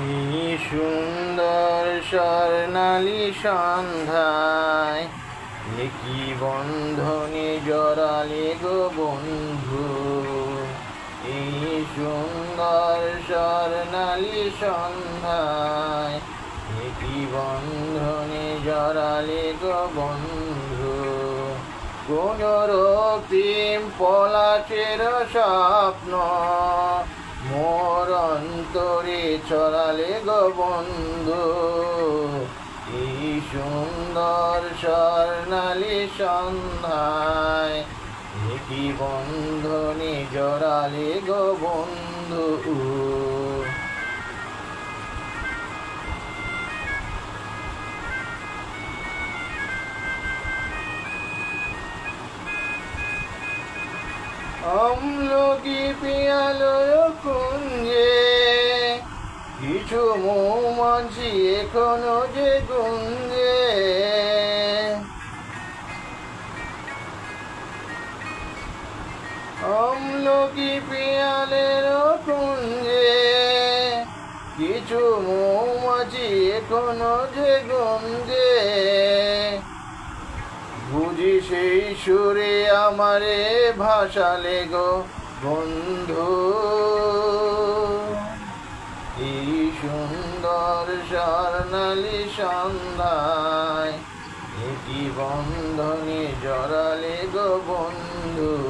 এই সুন্দর স্বর্ণালী সন্ধ্যায়। কি বন্ধনে জড়ালে গো বন্ধু। এই সুন্দর স্বর্ণালী সন্ধ্যায়। কি বন্ধনে জড়ালে গো বন্ধু। কোন রক্তিম পলাচের স্বপ্ন। মোর অন্তরে ছড়ালে গো বন্ধু। এই সুন্দর স্বর্ণালী সন্ধ্যায় কি বন্ধনে জড়ালে গো বন্ধু। আমলকি পিয়ালয় মৌমাছি এখনও যে গুঞ্জে আমলকি পিয়ালের কুঞ্জে। কিছু মৌমাছি এখনও যে গুঞ্জে বুঝি সেই সুরে আমারে ভাসালে গো বন্ধু। সুন্দর স্বর্ণালী সন্ধ্যায় কি বন্ধনে জড়ালে গো বন্ধু।